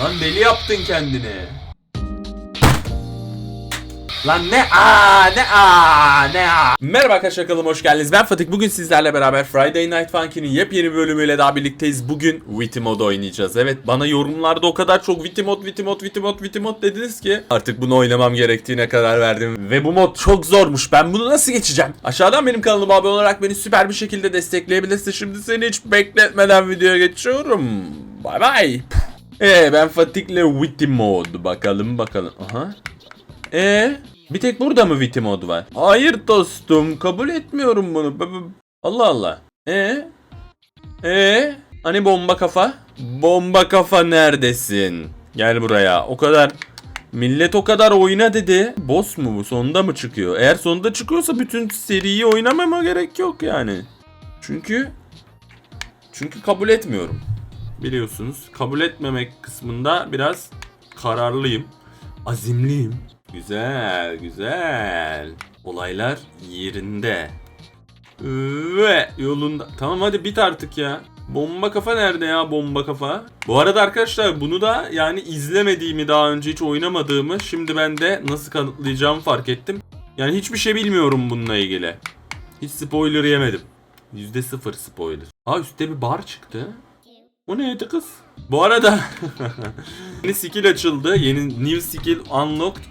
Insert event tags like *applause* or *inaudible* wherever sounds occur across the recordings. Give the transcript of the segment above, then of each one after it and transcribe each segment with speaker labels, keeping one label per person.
Speaker 1: Lan deli yaptın kendini. Lan ne a ne a ne a. Merhaba arkadaşlar kanalıma hoş geldiniz. Ben Fatih. Bugün sizlerle beraber Friday Night Funky'nin yepyeni bölümüyle daha birlikteyiz. Bugün Witty Mode oynayacağız. Evet bana yorumlarda o kadar çok Witty Mode, Witty Mode dediniz ki artık bunu oynamam gerektiğine karar verdim. Ve bu mod çok zormuş. Ben bunu nasıl geçeceğim? Aşağıdan benim kanalıma abone olarak beni süper bir şekilde destekleyebilirsin. Şimdi seni hiç bekletmeden videoya geçiyorum. Bay bay. Ee ben Fatih'le Witty Mode. Bakalım bakalım. Aha. Ee, bir tek burada mı Witty mod var? Hayır dostum, kabul etmiyorum bunu. Allah Allah. Ee? Ee? Hani bomba kafa? Bomba kafa neredesin? Gel buraya. O kadar Millet o kadar oyna dedi. Boss mu bu? Sonunda mı çıkıyor? Eğer sonunda çıkıyorsa bütün seriyi oynamama gerek yok yani. Çünkü çünkü kabul etmiyorum. Biliyorsunuz kabul etmemek kısmında biraz kararlıyım. Azimliyim. Güzel, güzel. Olaylar yerinde. Ve yolunda. Tamam hadi bit artık ya. Bomba kafa nerede ya bomba kafa? Bu arada arkadaşlar bunu da yani izlemediğimi daha önce hiç oynamadığımı şimdi ben de nasıl kanıtlayacağımı fark ettim. Yani hiçbir şey bilmiyorum bununla ilgili. Hiç spoiler yemedim. %0 spoiler. Aa üstte bir bar çıktı. O neydi kız? Bu arada *laughs* yeni skill açıldı. Yeni new skill unlocked.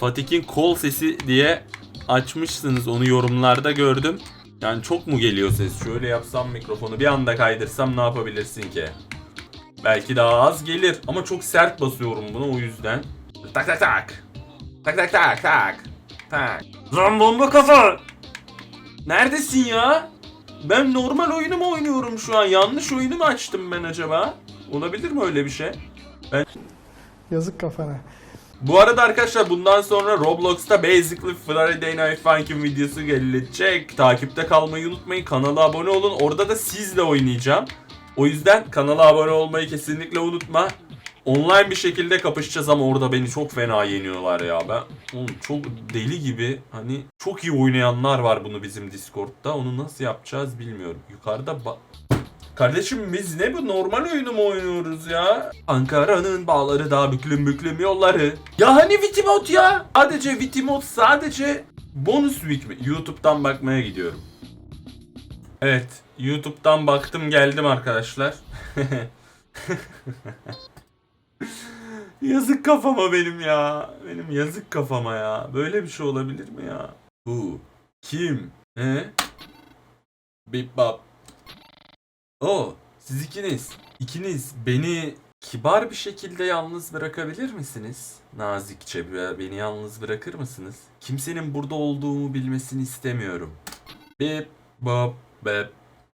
Speaker 1: Fatih'in kol sesi diye açmışsınız. Onu yorumlarda gördüm. Yani çok mu geliyor ses? Şöyle yapsam mikrofonu bir anda kaydırsam ne yapabilirsin ki? Belki daha az gelir ama çok sert basıyorum bunu o yüzden. Tak tak tak. Tak tak tak tak. Tak. Lan kafa. Neredesin ya? Ben normal oyunu mu oynuyorum şu an? Yanlış oyunu mu açtım ben acaba? Olabilir mi öyle bir şey?
Speaker 2: Yazık kafana.
Speaker 1: Bu arada arkadaşlar bundan sonra Roblox'ta Basically Friday Night Funkin' videosu gelecek. Takipte kalmayı unutmayın. Kanala abone olun. Orada da sizle oynayacağım. O yüzden kanala abone olmayı kesinlikle unutma. Online bir şekilde kapışacağız ama orada beni çok fena yeniyorlar ya. Ben oğlum çok deli gibi hani çok iyi oynayanlar var bunu bizim Discord'da. Onu nasıl yapacağız bilmiyorum. Yukarıda ba- Kardeşim biz ne bu normal oyunu mu oynuyoruz ya? Ankara'nın bağları daha büklüm büklüm yolları. Ya hani Vitimot ya? Sadece Vitimot sadece bonus week mi? YouTube'dan bakmaya gidiyorum. Evet YouTube'dan baktım geldim arkadaşlar. *laughs* yazık kafama benim ya. Benim yazık kafama ya. Böyle bir şey olabilir mi ya? Bu kim? He? Bip bap. O, siz ikiniz, ikiniz beni kibar bir şekilde yalnız bırakabilir misiniz? Nazikçe be- beni yalnız bırakır mısınız? Kimsenin burada olduğumu bilmesini istemiyorum. Bip bop bep.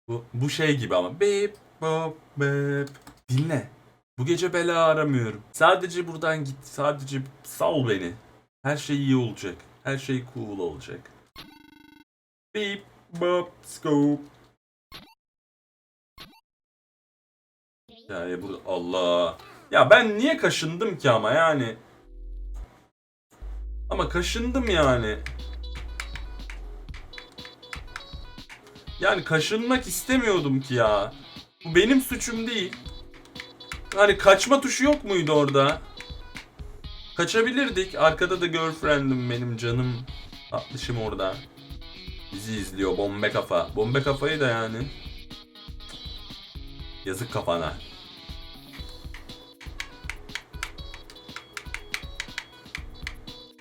Speaker 1: Bu, bu şey gibi ama. Bip bop bep. Dinle. Bu gece bela aramıyorum. Sadece buradan git. Sadece sal beni. Her şey iyi olacak. Her şey cool olacak. Bip bop scope. Ya, ya burada Allah. Ya ben niye kaşındım ki ama yani. Ama kaşındım yani. Yani kaşınmak istemiyordum ki ya. Bu benim suçum değil. Hani kaçma tuşu yok muydu orada? Kaçabilirdik. Arkada da girlfriend'im benim canım. Tatlışım orada. Bizi izliyor bombe kafa. Bombe kafayı da yani. Yazık kafana.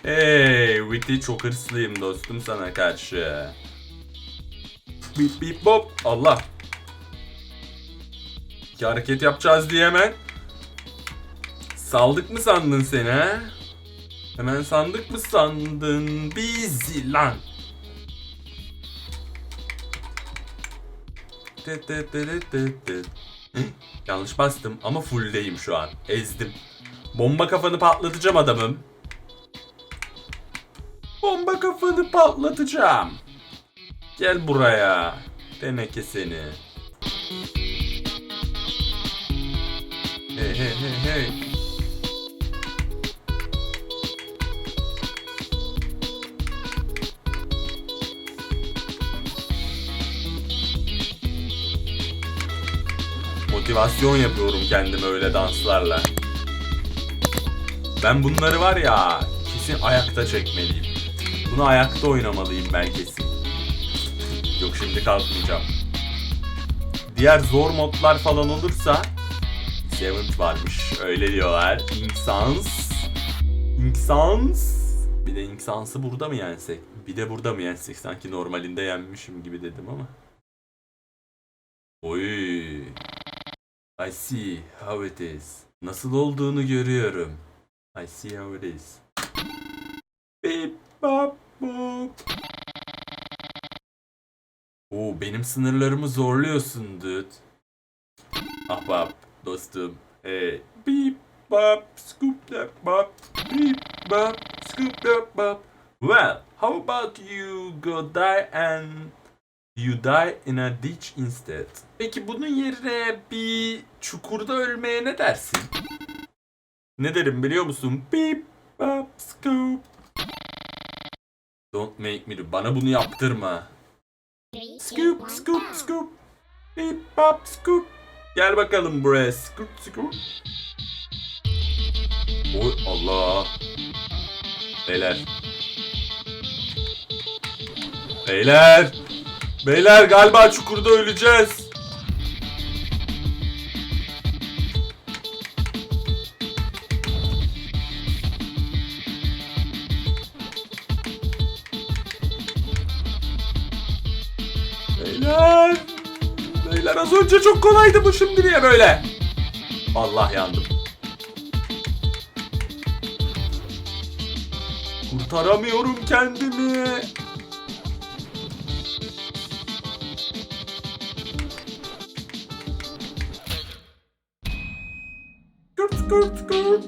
Speaker 1: Hey, Witty çok hırslıyım dostum sana karşı. Bip bip bop. Allah. İki hareket yapacağız diye hemen. Saldık mı sandın seni ha? Hemen sandık mı sandın bizi lan? Hı, Yanlış bastım ama fulldeyim şu an. Ezdim. Bomba kafanı patlatacağım adamım. Bomba kafanı patlatacağım. Gel buraya. Teneke seni. Hey hey hey hey. Motivasyon yapıyorum kendime öyle danslarla. Ben bunları var ya kesin ayakta çekmeliyim. Bunu ayakta oynamalıyım ben kesin. Yok şimdi kalkmayacağım. Diğer zor modlar falan olursa Seventh varmış. Öyle diyorlar. Inksans. Inksans. Bir de Inksans'ı burada mı yensek? Bir de burada mı yensek? Sanki normalinde yenmişim gibi dedim ama. Oy. I see how it is. Nasıl olduğunu görüyorum. I see how it is. Bip bap bop. Oo benim sınırlarımı zorluyorsun dude. Ahbap dostum. Hey. Bip bap scoop that bop. Bip bap scoop that bop. Well, how about you go die and you die in a ditch instead? Peki bunun yerine bir çukurda ölmeye ne dersin? Ne derim biliyor musun? Beep bop scoop. Don't make me. Bana bunu yaptırma. Scoop scoop scoop. Beep bop scoop. Gel bakalım buraya. Scoop scoop. Oy Allah. Beyler. Beyler. Beyler galiba çukurda öleceğiz. Önce çok kolaydı bu şimdi niye böyle? Allah yandım. Kurtaramıyorum kendimi. Kırt kırt kırt.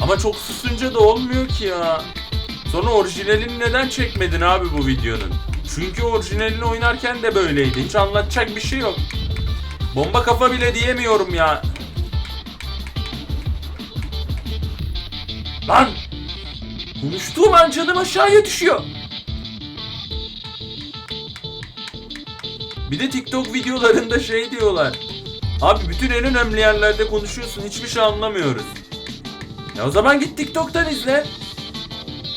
Speaker 1: Ama çok susunca da olmuyor ki ya. Sonra orijinalini neden çekmedin abi bu videonun? Çünkü orijinalini oynarken de böyleydi. Hiç anlatacak bir şey yok. Bomba kafa bile diyemiyorum ya. Lan! Konuştuğum an canım aşağıya düşüyor. Bir de TikTok videolarında şey diyorlar. Abi bütün en önemli yerlerde konuşuyorsun hiçbir şey anlamıyoruz. Ya o zaman git TikTok'tan izle.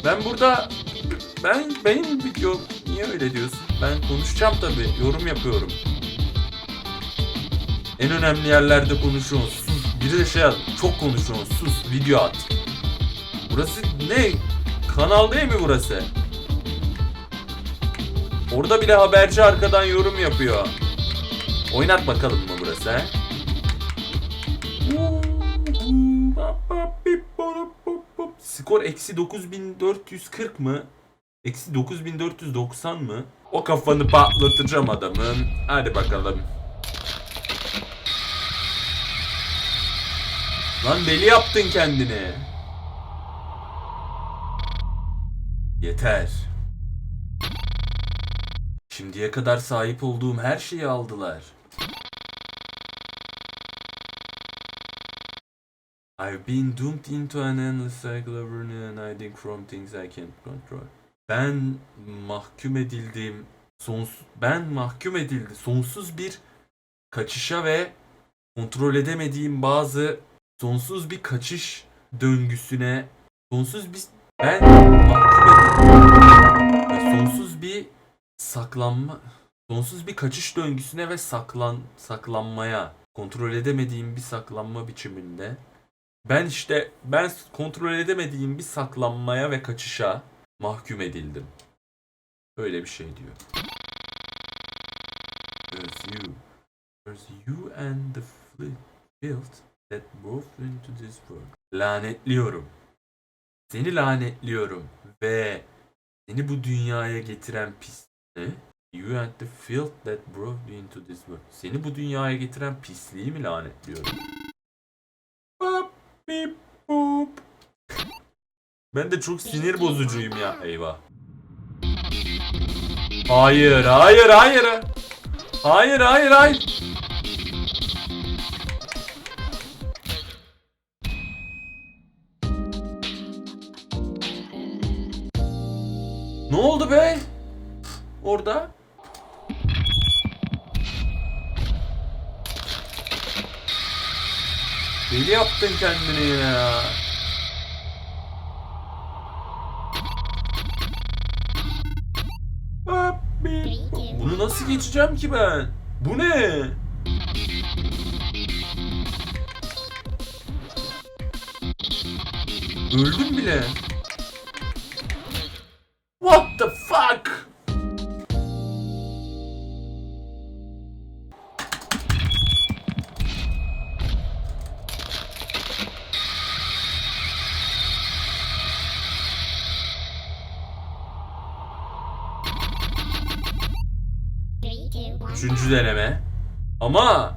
Speaker 1: Ben burada ben benim video niye öyle diyorsun? Ben konuşacağım tabi yorum yapıyorum. En önemli yerlerde konuşuyorsun sus. Biri de şey at çok konuşuyorsun sus video at. Burası ne? Kanal değil mi burası? Orada bile haberci arkadan yorum yapıyor. Oynat bakalım mı burası? Skor eksi 9440 mı? Eksi 9490 mı? O kafanı patlatacağım adamın. Hadi bakalım. Lan deli yaptın kendini. Yeter. Şimdiye kadar sahip olduğum her şeyi aldılar. I've been doomed into an endless cycle of running and hiding from things I can't control. Ben mahkum edildim. Sonsuz, ben mahkum edildi. Sonsuz bir kaçışa ve kontrol edemediğim bazı sonsuz bir kaçış döngüsüne sonsuz bir ben mahkum edildim. Sonsuz bir saklanma sonsuz bir kaçış döngüsüne ve saklan saklanmaya kontrol edemediğim bir saklanma biçiminde ben işte ben kontrol edemediğim bir saklanmaya ve kaçışa mahkum edildim. Öyle bir şey diyor. There's you. There's you and the filth that you into this world. Lanetliyorum. Seni lanetliyorum ve seni bu dünyaya getiren pis ne? You and the filth that brought you into this world. Seni bu dünyaya getiren pisliği mi lanetliyorum? Bap, bip, bop. Ben de çok sinir bozucuyum ya. Eyvah. Hayır, hayır, hayır. Hayır, hayır, hayır. orada. Deli yaptın kendini ya. Bunu nasıl geçeceğim ki ben? Bu ne? Öldüm bile. Deneme. Ama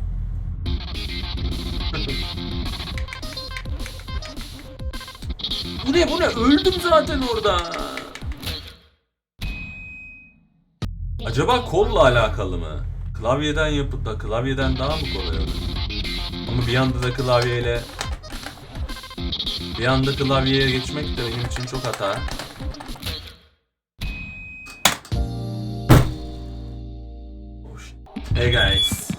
Speaker 1: Bu ne bu ne? Öldüm zaten orada. Acaba kolla alakalı mı? Klavyeden yapıp da klavyeden daha mı kolay olur? Ama bir anda da klavyeyle bir anda klavyeye geçmek de benim için çok hata. Hey guys.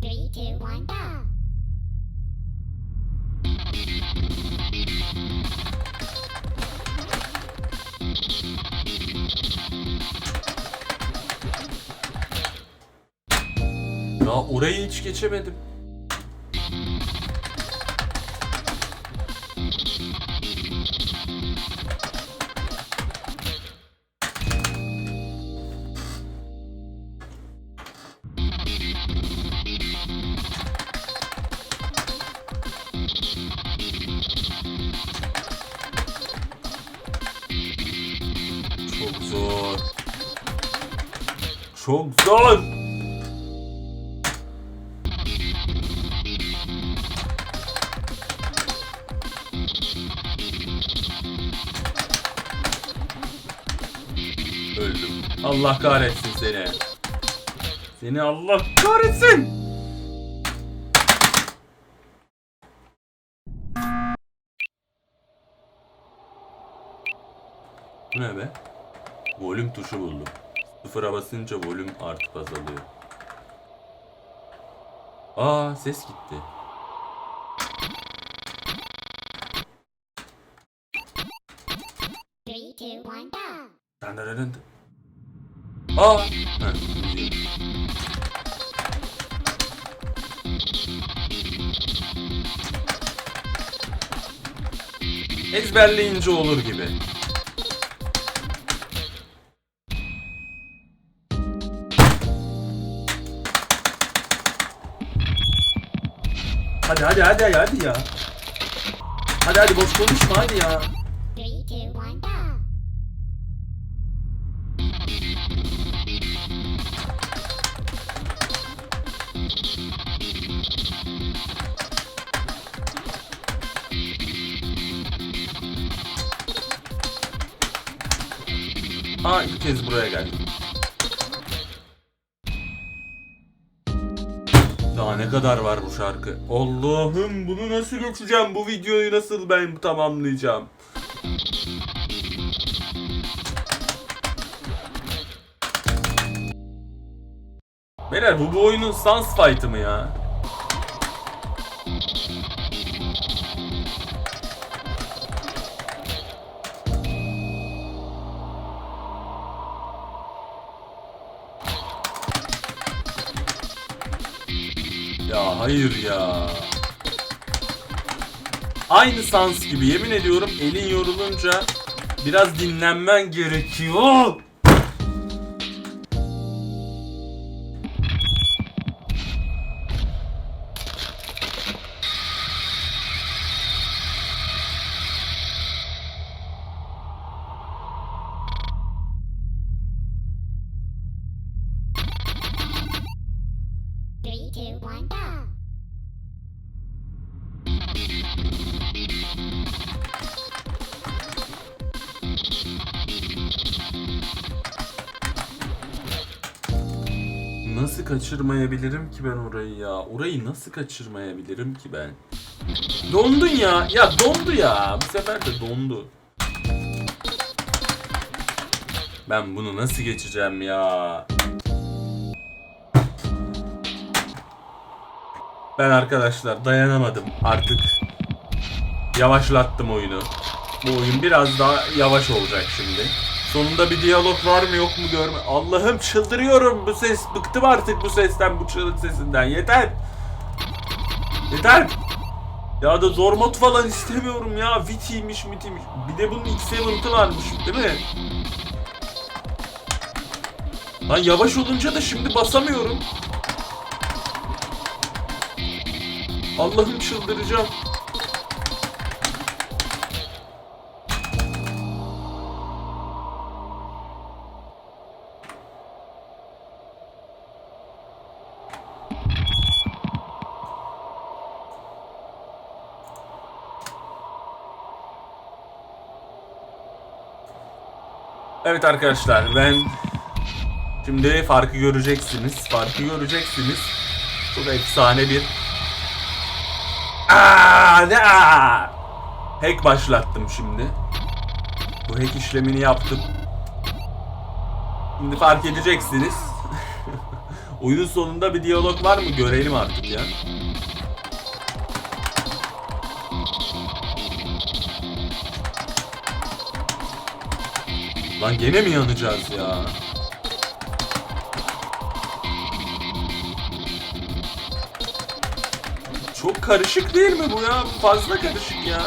Speaker 3: Three, two, one, go.
Speaker 1: Ya orayı hiç geçemedim. Öldüm. Allah kahretsin seni. Seni Allah kahretsin. Bu ne be? Volüm tuşu buldum. Sıfıra basınca volüm artıp azalıyor. Aa ses gitti. Dın. Aa. Ha. Ezberleyince olur gibi. Hadi hadi hadi hadi ya. Hadi hadi boş konuşma hadi ya. Kez buraya geldim. Daha ne kadar var bu şarkı? Allah'ım bunu nasıl geçeceğim? Bu videoyu nasıl ben tamamlayacağım? Beyler bu bu oyunun sans fight'ı mı ya? Hayır ya. Aynı sans gibi yemin ediyorum elin yorulunca biraz dinlenmen gerekiyor. Kaçırmayabilirim ki ben orayı ya? Orayı nasıl kaçırmayabilirim ki ben? Dondun ya. Ya dondu ya. Bu sefer de dondu. Ben bunu nasıl geçeceğim ya? Ben arkadaşlar dayanamadım artık. Yavaşlattım oyunu. Bu oyun biraz daha yavaş olacak şimdi. Sonunda bir diyalog var mı yok mu görme. Allah'ım çıldırıyorum bu ses. Bıktım artık bu sesten, bu çığlık sesinden. Yeter. Yeter. Ya da zor mod falan istemiyorum ya. Viti'ymiş mitiymiş. Bir de bunun X7'ı varmış değil mi? Lan yavaş olunca da şimdi basamıyorum. Allah'ım çıldıracağım. Evet arkadaşlar ben şimdi farkı göreceksiniz. Farkı göreceksiniz. Çok efsane bir Aa, ne aa! Hack başlattım şimdi. Bu hack işlemini yaptım. Şimdi fark edeceksiniz. *laughs* Oyunun sonunda bir diyalog var mı? Görelim artık ya. Lan gene mi yanacağız ya? Çok karışık değil mi bu ya? Fazla karışık ya.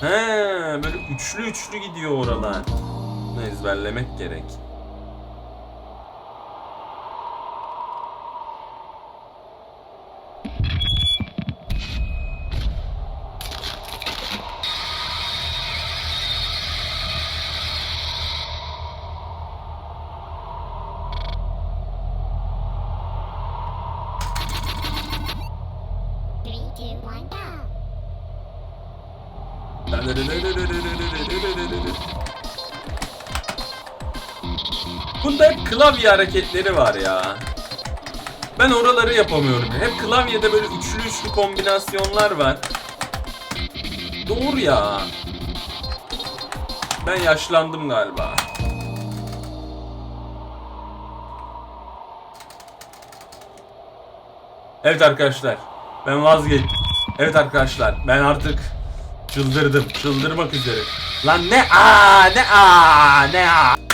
Speaker 1: He, böyle üçlü üçlü gidiyor oralar. Bunu ezberlemek gerek. Klavye hareketleri var ya. Ben oraları yapamıyorum. Hep klavyede böyle üçlü üçlü kombinasyonlar var. Doğru ya. Ben yaşlandım galiba. Evet arkadaşlar. Ben vazgeçtim. Evet arkadaşlar. Ben artık çıldırdım. Çıldırmak üzere. Lan ne a ne a ne a.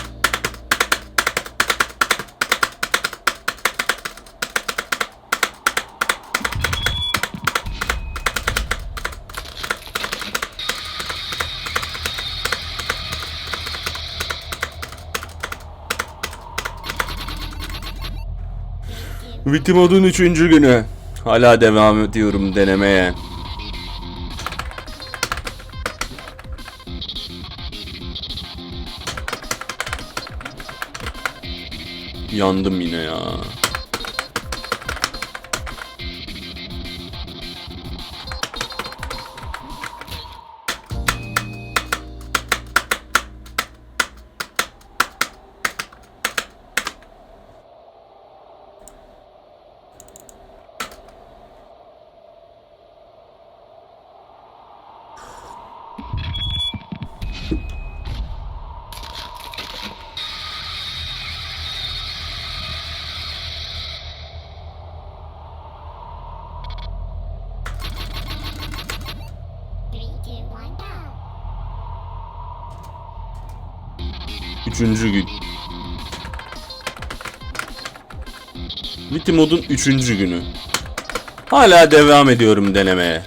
Speaker 1: Vitimod'un 3. günü. Hala devam ediyorum denemeye. Yandım yine ya. Vitimod'un üçüncü günü. Hala devam ediyorum denemeye.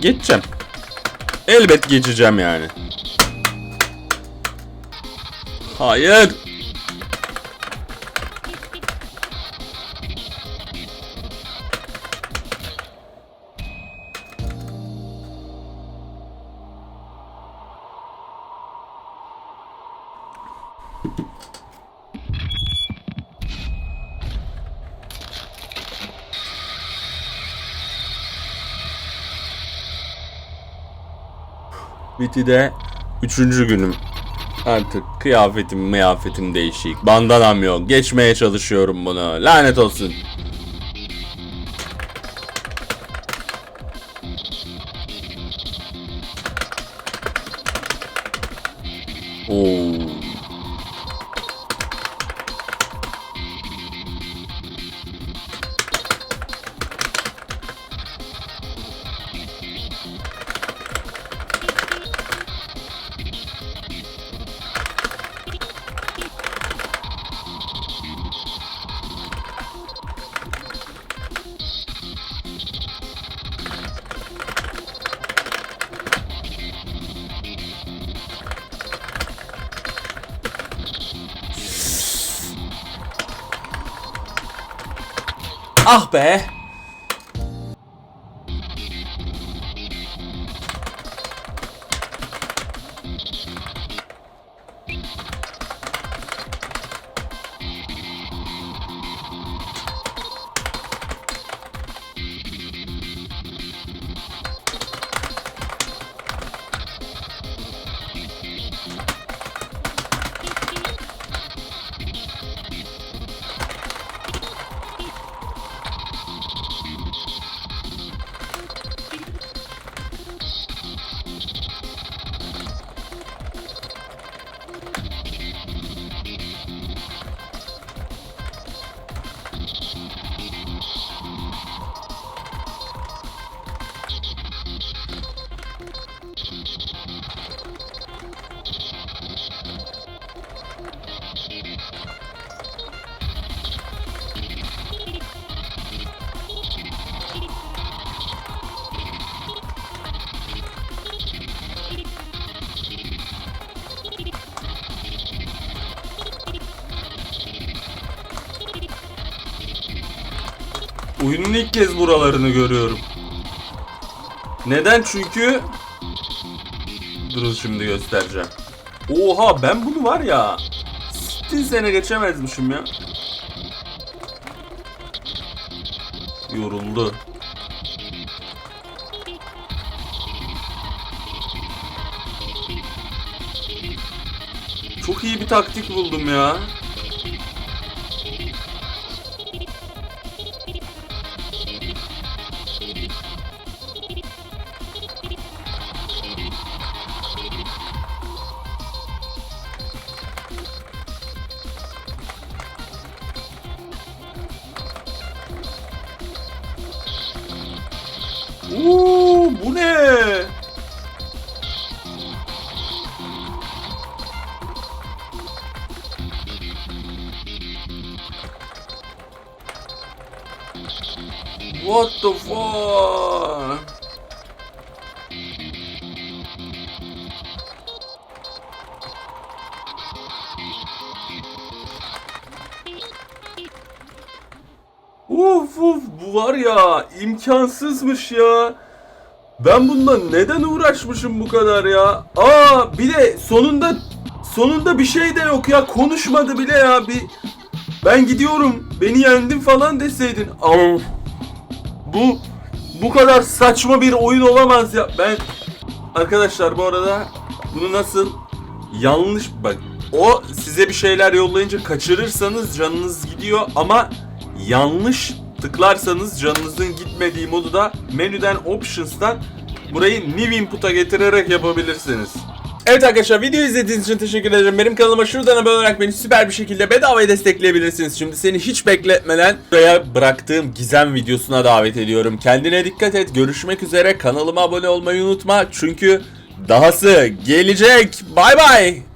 Speaker 1: Geçeceğim. Elbet geçeceğim yani. Hayır. Viti'de üçüncü günüm. Artık kıyafetim mıyafetim değişik. Bandanam yok. Geçmeye çalışıyorum bunu. Lanet olsun. Ah be. Oyunun ilk kez buralarını görüyorum. Neden? Çünkü Durun şimdi göstereceğim. Oha ben bunu var ya 60 sene geçemezmişim ya. Yoruldu. Çok iyi bir taktik buldum ya. Oo, imkansızmış ya. Ben bundan neden uğraşmışım bu kadar ya? Aa bir de sonunda sonunda bir şey de yok ya konuşmadı bile ya bir ben gidiyorum beni yendin falan deseydin. Aa, bu bu kadar saçma bir oyun olamaz ya. Ben arkadaşlar bu arada bunu nasıl yanlış bak o size bir şeyler yollayınca kaçırırsanız canınız gidiyor ama yanlış tıklarsanız canınızın gitmediği modu da menüden options'tan burayı new input'a getirerek yapabilirsiniz. Evet arkadaşlar video izlediğiniz için teşekkür ederim. Benim kanalıma şuradan abone olarak beni süper bir şekilde bedavaya destekleyebilirsiniz. Şimdi seni hiç bekletmeden buraya bıraktığım gizem videosuna davet ediyorum. Kendine dikkat et. Görüşmek üzere. Kanalıma abone olmayı unutma. Çünkü dahası gelecek. Bay bay.